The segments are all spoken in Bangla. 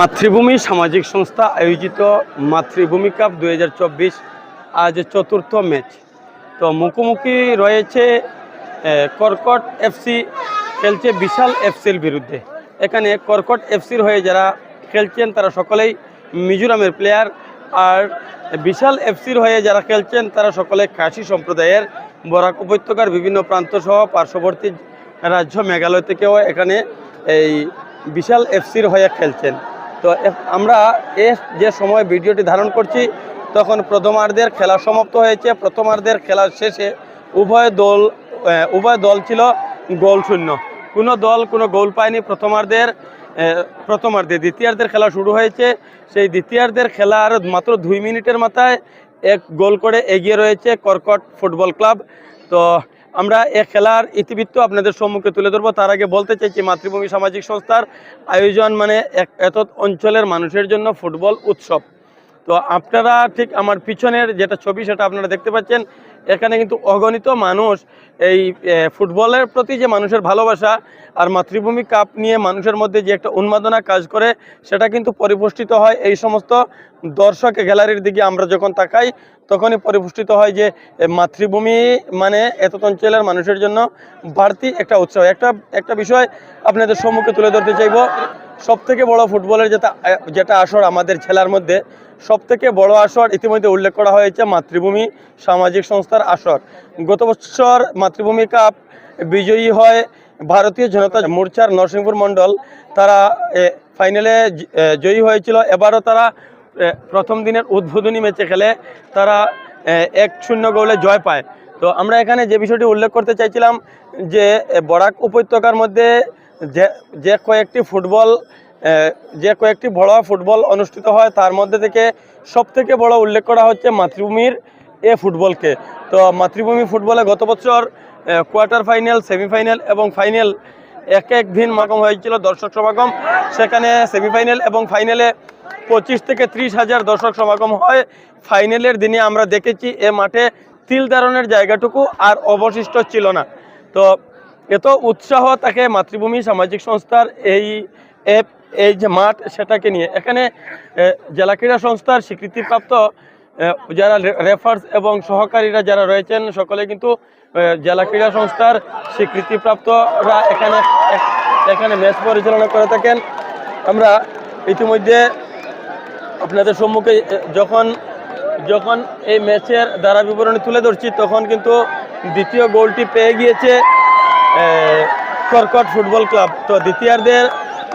মাতৃভূমি সামাজিক সংস্থা আয়োজিত মাতৃভূমি কাপ দু হাজার চব্বিশ আজ চতুর্থ ম্যাচ। তো মুখোমুখি রয়েছে কর্কট এফসি খেলছে বিশাল এফসির বিরুদ্ধে। এখানে কর্কট এফসির হয়ে যারা খেলছেন তারা সকলেই মিজোরামের প্লেয়ার আর বিশাল এফসির হয়ে যারা খেলছেন তারা সকলে খাসি সম্প্রদায়ের বরাক উপত্যকার বিভিন্ন প্রান্ত সহ পার্শ্ববর্তী রাজ্য মেঘালয় থেকেও এখানে এই বিশাল এফসির হয়ে খেলছেন। তো আমরা এ যে সময় ভিডিওটি ধারণ করছি, তখন প্রথমার্ধের খেলা সমাপ্ত হয়েছে। প্রথমার্ধের খেলার শেষে উভয় দল উভয় দল ছিল গোল শূন্য। কোনো দল কোনো গোল পায়নি প্রথমার্ধের প্রথমার্ধে। দ্বিতীয়ার্ধের খেলা শুরু হয়েছে। সেই দ্বিতীয়ার্ধের খেলার মাত্র দুই মিনিটের মাথায় এক গোল করে এগিয়ে রয়েছে কর্কট ফুটবল ক্লাব। তো আমরা এ খেলার ইতিবৃত্ত আপনাদের সম্মুখে তুলে ধরবো। তার আগে বলতে চাইছি, মাতৃভূমি সামাজিক সংস্থার আয়োজন মানে এক- এত অঞ্চলের মানুষের জন্য ফুটবল উৎসব। তো আপনারা ঠিক আমার পিছনের যেটা ছবি সেটা আপনারা দেখতে পাচ্ছেন, এখানে কিন্তু অগণিত মানুষ এই ফুটবলের প্রতি যে মানুষের ভালোবাসা আর মাতৃভূমি কাপ নিয়ে মানুষের মধ্যে যে একটা উন্মাদনা কাজ করে, সেটা কিন্তু পরিপুষ্টিত হয়। এই সমস্ত দর্শক গ্যালারির দিকে আমরা যখন তাকাই, তখনই পরিপুষ্টিত হয় যে মাতৃভূমি মানে এত অঞ্চলের মানুষের জন্য বাড়তি একটা উৎসব একটা একটা বিষয় আপনাদের সম্মুখে তুলে ধরতে চাইব। সব থেকে বড় ফুটবলের যেটা যেটা আসর আমাদের ছেলার মধ্যে সব থেকে বড় আসর ইতিমধ্যে উল্লেখ করা হয়েছে মাতৃভূমি সামাজিক সংস্থার আসর। গত বছর মাতৃভূমি কাপ বিজয়ী হয় ভারতীয় জনতা মোর্চার নরসিংপুর মণ্ডল। তারা ফাইনালে জয়ী হয়েছিল। এবারও তারা প্রথম দিনের উদ্বোধনী ম্যাচে খেলে তারা এক শূন্য গোলে জয় পায়। তো আমরা এখানে যে বিষয়টি উল্লেখ করতে চাইছিলাম যে বরাক উপত্যকার মধ্যে যে যে কয়েকটি ফুটবল যে কয়েকটি বড় ফুটবল অনুষ্ঠিত হয়, তার মধ্যে থেকে সব থেকে বড় উল্লেখ করা হচ্ছে মাতৃভূমির এ ফুটবলকে। তো মাতৃভূমি ফুটবলে গত বছর কোয়ার্টার ফাইনাল, সেমিফাইনাল এবং ফাইনাল এক এক দিন মাগম হয়েছিল দর্শক সমাগম। সেখানে সেমিফাইনাল এবং ফাইনালে পঁচিশ থেকে ত্রিশ হাজার দর্শক সমাগম হয়। ফাইনালের দিনে আমরা দেখেছি এ মাঠে তিল ধারণের জায়গাটুকু আর অবশিষ্ট ছিল না। তো এত উৎসাহ তাকে মাতৃভূমি সামাজিক সংস্থার এই এপ এই যে মাঠ সেটাকে নিয়ে। এখানে জেলা ক্রীড়া সংস্থার স্বীকৃতিপ্রাপ্ত যারা রেফার্স এবং সহকারীরা যারা রয়েছেন, সকলে কিন্তু জেলা ক্রীড়া সংস্থার স্বীকৃতিপ্রাপ্তরা এখানে এখানে ম্যাচ পরিচালনা করে থাকেন। আমরা ইতিমধ্যে আপনাদের সম্মুখে যখন যখন এই ম্যাচের দ্বারা বিবরণী তুলে ধরছি, তখন কিন্তু দ্বিতীয় গোলটি পেয়ে গিয়েছে। কর্কট ফুটবল ক্লাব। তো দ্বিতীয়ার্ধের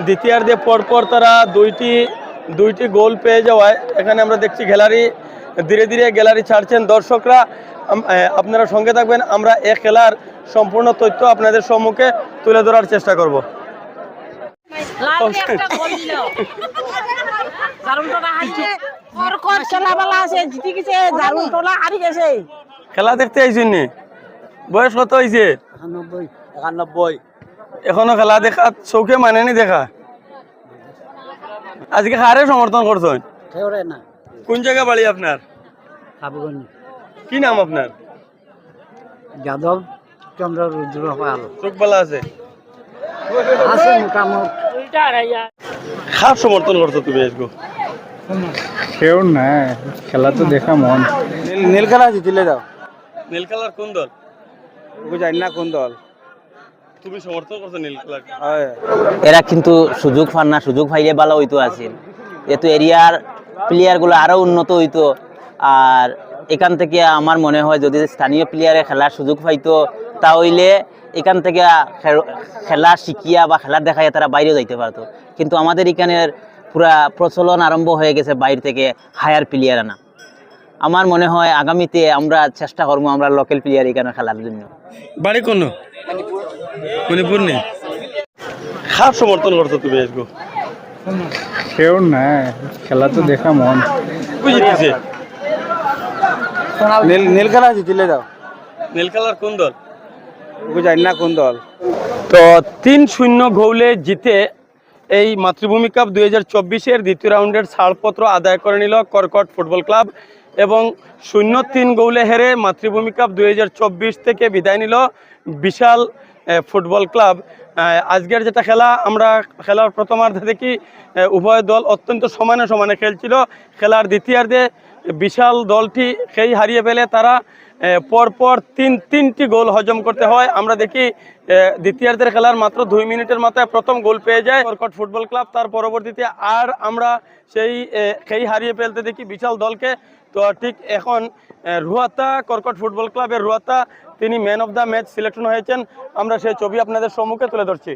দ্বিতীয়ার্ধে পরপর তারা দুইটি দুইটি গোল পেয়ে যাওয়ায় এখানে আমরা দেখছি গ্যালারি ধীরে ধীরে গ্যালারি ছাড়ছেন দর্শকরা। আপনারা সঙ্গে থাকবেন আমরা এ খেলার সম্পূর্ণ তথ্য আপনাদের সম্মুখে তুলে ধরার চেষ্টা করব। খেলা দেখতে আইসুন নি? বয়স কত হয়েছে একানব্বই। এখনও খেলা দেখা চৌকে মানেনি দেখা? আজকে কারে সমর্থন করছেন? না। কোন জায়গা বাড়ি আপনার? কি নাম আপনার? যাদব চন্দ্র রুদ্র পাল চোখ বালা আছে? আছে মোটামুটি। খাপ সমর্থন করছ তুমি আজকে? কেউ না খেলা তো দেখা মন। নীল খেলা জিতিলে যাও নীল কালার কোন দল? জানি না কোন দল। তুমি সমর্থন করছ নীল এরা কিন্তু সুযোগ পান না সুযোগ পাইলে ভালো হইতো আছিল এতো এরিয়ার প্লেয়ারগুলো আরও উন্নত হইতো। আর এখান থেকে আমার মনে হয় যদি স্থানীয় প্লেয়ারে খেলার সুযোগ পাইতো তাহলে এখান থেকে খেলা শিখিয়া বা খেলা দেখাইয়া তারা বাইরেও যাইতে পারতো। কিন্তু আমাদের এখানের পুরা প্রচলন আরম্ভ হয়ে গেছে বাইরে থেকে হায়ার প্লেয়ার আনা। আমার মনে হয় আগামীতে আমরা চেষ্টা করব আমরা লোকাল প্লেয়ার এখানে খেলার জন্য। বাড়ি কোন? মণিপুর নেই খাপ সমর্থন করছ তুমি কেউ না খেলা তো দেখা মন। বুঝিতেছে নীল নীল খেলা জিতিলে নীল কোন দল? না কোন দল। তো তিন শূন্য গোলে জিতে এই মাতৃভূমি কাপ দুই হাজার চব্বিশের দ্বিতীয় রাউন্ডের ছাড়পত্র আদায় করে নিল কর্কট ফুটবল ক্লাব। এবং শূন্য তিন গোলে হেরে মাতৃভূমি কাপ দুই হাজার চব্বিশ থেকে বিদায় নিল বিশাল ফুটবল ক্লাব। আজকের যেটা খেলা, আমরা খেলার প্রথমার্ধে দেখি উভয় দল অত্যন্ত সমানে সমানে খেলছিল। খেলার দ্বিতীয়ার্ধে বিশাল দলটি সেই হারিয়ে ফেলে তারা পরপর তিন, তিনটি গোল হজম করতে হয়। আমরা দেখি দ্বিতীয়ার্ধের খেলার মাত্র দুই মিনিটের মাথায় প্রথম গোল পেয়ে যায় কর্কট ফুটবল ক্লাব। তার পরবর্তীতে আর আমরা সেই সেই হারিয়ে ফেলতে দেখি বিশাল দলকে। তো ঠিক এখন রুয়াতা, কর্কট ফুটবল ক্লাবের রুয়াতা, তিনি man of the match selection হয়েছেন। আমরা সেই ছবি আপনাদের সম্মুখে তুলে ধরছি।